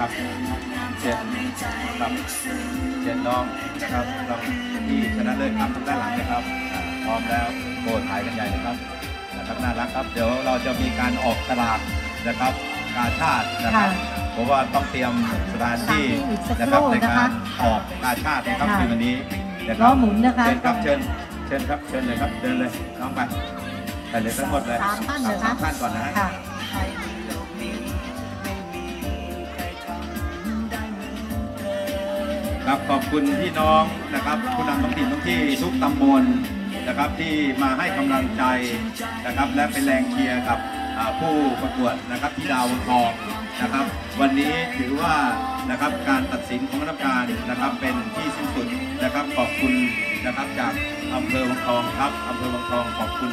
ครับเจ็ดครับเจ็ดน้องนะครับน้องที่ชนะเลิศครับทางด้านหลังนะครับอ่าพร้อมแล้วโบถ่ายกันใหญ่เลยครับนะครับน่ารักครับ เดี๋ยวเราจะมีการออกตลาดนะครับกาชาตินะครับค่ะเพราะว่าต้องเตรียมสถานที่สถานที่อีกสักนะคครับรู่ในนะคะการออกกาชาตินะครับค่ะในวันนี้นะคล้รัอบหมุนนะคะเชิญครับเชิญเชิญครับเชิญเลยครับเดินเลยน้องไปไปเลยทั้งหมดเลยสามท่านเหรอคะสามท่านก่อนนะฮะ ค่ะครับขอบคุณพี่น้องนะครับผู้นำท้องถิ่นท้องที่ทุกตำบลนะครับที่มาให้กำลังใจนะครับ และเป็นแรงเชียร์กับผู้ประกวดนะครับที่ดาวทองนะครับ วันนี้ถือว่านะครับการตัดสินของคณะกรรมการนะครับเป็นที่สิ้นสุดนะครับขอบคุณนะครับจากอำเภอวังทองครับอำเภอวังทองขอบคุณ